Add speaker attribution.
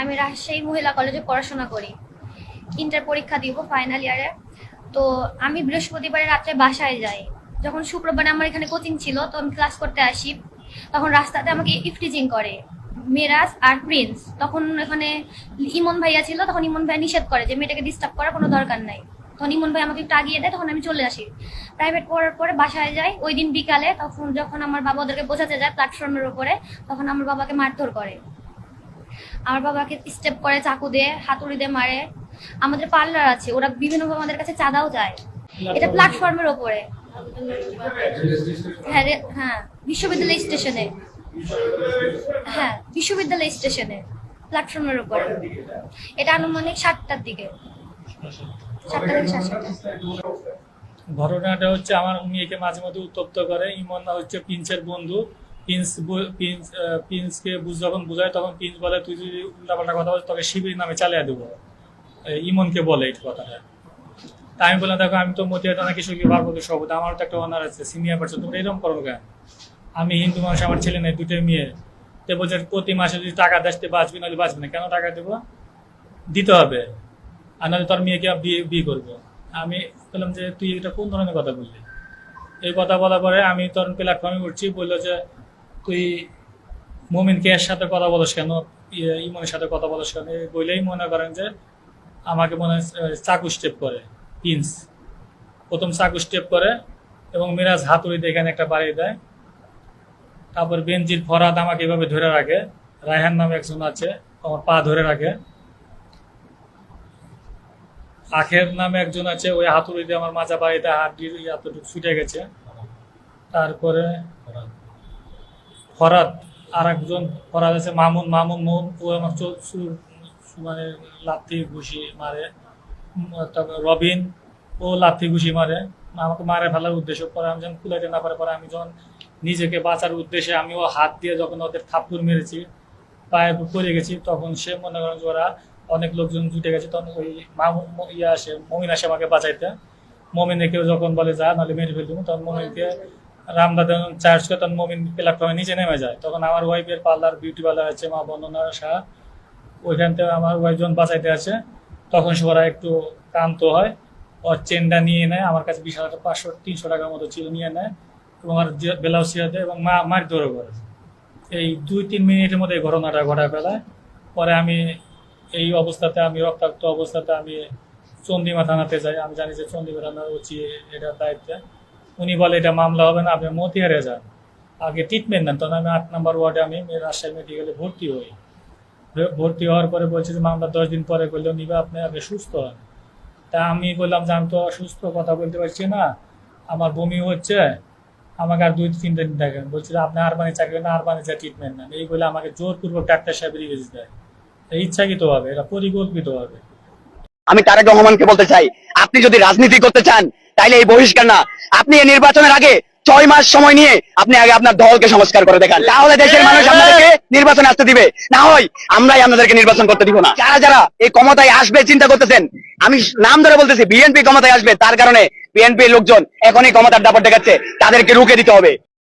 Speaker 1: আমি রাজশাহী মহিলা কলেজে পড়াশোনা করি। ইন্টার পরীক্ষা দিব ফাইনাল ইয়ারে তো আমি বৃহস্পতিবারে রাত্রে বাসায় যাই। যখন শুক্রবারে আমার এখানে কোচিং ছিল, তো আমি ক্লাস করতে আসি। তখন রাস্তাতে আমাকে ইফটিজিং করে মেরাজ আর প্রিন্স তখন এখানে ইমন ভাইয়া ছিল, তখন ইমন ভাই নিষেধ করে যে মেয়েটাকে ডিস্টার্ব করার কোনো দরকার নাই। তখন ইমন ভাই আমাকে একটু আগিয়ে দেয়, তখন আমি চলে আসি। প্রাইভেট পড়ার পরে বাসায় যাই, ওই দিন বিকালে তখন যখন আমার বাবা ওদেরকে বোঝাতে যায় প্ল্যাটফর্মের উপরে, তখন আমার বাবাকে মারধর করে। আমার বাবাকে স্টেপ করে চাকু দিয়ে, হাতুড়ি দিয়ে মারে। আমাদের পার্লার আছে, ওরা বিভিন্নভাবে আমাদের কাছে চাঁদাও যায় এটা প্ল্যাটফর্মের ওপরে। হ্যাঁ হ্যাঁ বিশ্ববিদ্যালয় স্টেশনে হ্যাঁ বিশ্ববিদ্যালয় স্টেশনে প্ল্যাটফর্মের উপরে এটা আনুমানিক সাতটার দিকে। সাতটা থেকে সাতটা।
Speaker 2: ঘটনাটা হচ্ছে আমার মেয়েকে মাঝে মধ্যে উত্তপ্ত করে, ইমন হচ্ছে প্রিন্সের বন্ধু। প্রিন্স প্রিন্স প্রিন্সকে বুঝ যখন বুঝায় তখন প্রিন্স বলে, তুই যদি উল্টাপাল্টা কথা বলিস তোকে শিবির নামে চালিয়ে দেবো। ইমনকে বলে এই কথাটা। তা আমি বললাম, দেখো, আমি তো মতি মতিয়া টানা কিশোরী ভারপতি সভাপতি, আমারও তো একটা অনার আছে সিনিয়র পার্সন তোমরা এরকম করো কেন? আমি হিন্দু মানুষ, আমার ছেলে নেই, দুটো মেয়ে। তো বলছে, প্রতি মাসে যদি টাকা তো বাঁচবি, নাহলে বাঁচবি না। কেন টাকা দেবো? দিতে হবে। আর নাহলে তোর মেয়েকে বিয়ে বিয়ে করব। আমি বললাম যে, তুই এটা কোন ধরনের কথা বললি? এই কথা বলার পরে আমি তখন প্ল্যাটফর্মে উঠছি, বলল যে তুই মোমিনকে এর সাথে কথা বলস কেন? ইয়ে, ইমনের সাথে কথা বলস কেন? বললেই মনে করেন যে আমাকে মনে হয় চাকু স্টেপ করে পিন্স প্রথম চাকু স্টেপ করে এবং মিরাজ হাতুড়িতে এখানে একটা বাড়ি দেয়। তারপর বেঞ্জির ফরাদ আমাকে এভাবে ধরে রাখে। রায়হান নামে একজন আছে আমার পা ধরে রাখে। আখের নামে একজন আছে ওই হাতুড়ি দিয়ে আমার মাজা বাড়িতে হাত দিয়ে এতটুকু ছুটে গেছে। তারপরে ফরাদ আর একজন ফরাদ আছে, মামুন মামুন মোহন ও আমার মানে লাথি ঘুষি মারে তারপর রবিন, ও লাথি ঘুষি মারে, আমাকে মারে ফেলার উদ্দেশ্য পরে আমি যখন কুলাইতে না পারে পরে আমি যখন নিজেকে বাঁচার উদ্দেশ্যে আমি ও হাত দিয়ে যখন ওদের থাপ্পড় মেরেছি পায়ে পড়ে গেছি, তখন সে মনে করেন যে ওরা অনেক লোকজন জুটে গেছে, তখন ওই মামুন ইয়ে আসে, মমিন আসে আমাকে বাঁচাইতে। মমিনে কেউ যখন বলে যা, নাহলে মেরে ফেলব, তখন মমিনকে রামদাদ চার্জ করে তখন মমিন প্ল্যাটফর্মে নিচে নেমে যায়। তখন আমার ওয়াইফের পার্লার বিউটি পার্লার আছে, মা বন্দনা শাহ ওইখান থেকে আমার ওয়াইফ যখন বাঁচাইতে আছে তখন সে ওরা একটু ক্লান্ত হয়। ওর চেনটা নিয়ে নেয়, আমার কাছে বিশ হাজার পাঁচশো, তিনশো টাকার মতো ছিল, নিয়ে নেয়। এবং আর ব্লাউজ ছিঁড়ে দেয় এবং মা মার ধরে করে এই দুই তিন মিনিটের মধ্যে এই ঘটনাটা ঘটা ফেলায়। পরে আমি এই অবস্থাতে আমি রক্তাক্ত অবস্থাতে আমি চন্দিমা থানাতে যাই। আমি জানি যে চন্দিমা থানার উচিত এটার দায়িত্বে। উনি বলে, এটা মামলা হবে না, আপনি মতিহারে যান। আগে ট্রিটমেন্ট নেন। তখন আমি আট নম্বর ওয়ার্ডে আমি রাজশাহী মেডিকেলে ভর্তি হই। ভর্তি হওয়ার পরে বলছে যে, মামলা দশ দিন পরে করলেও নিবে, আপনি আগে সুস্থ হন। তা আমি বললাম যে, আমি তো অসুস্থ, কথা বলতে পারছি না। আমার বমি হচ্ছে, আমাকে আর দুই তিনটা দিন দেখেন। বলছে যে, আপনি আরবানি চাকরি না, আরবানি যা ট্রিটমেন্ট নেন। এই বলে আমাকে জোরপূর্বক ডাক্তার সাহেব রিভিজ দেয়। ইচ্ছাকৃতভাবে, এটা পরিকল্পিতভাবে।
Speaker 3: আমি তারেক রহমানকে বলতে চাই আপনি যদি রাজনীতি করতে চান তাইলে এই বহিষ্কার না। আপনি এই নির্বাচনের আগে ছয় মাস সময় নিয়ে আপনি আগে আপনার দলকে সংস্কার করে দেখান। তাহলে দেশের মানুষ আপনাদেরকে নির্বাচনে আসতে দিবে। না হয় আমরাই আপনাদেরকে নির্বাচন করতে দিব না। যারা যারা এই ক্ষমতায় আসবে চিন্তা করতেছেন আমি নাম ধরে বলতেছি বিএনপি ক্ষমতায় আসবে তার কারণে বিএনপির লোকজন এখনই ক্ষমতার দাপট দেখাচ্ছে তাদেরকে রুখে দিতে হবে।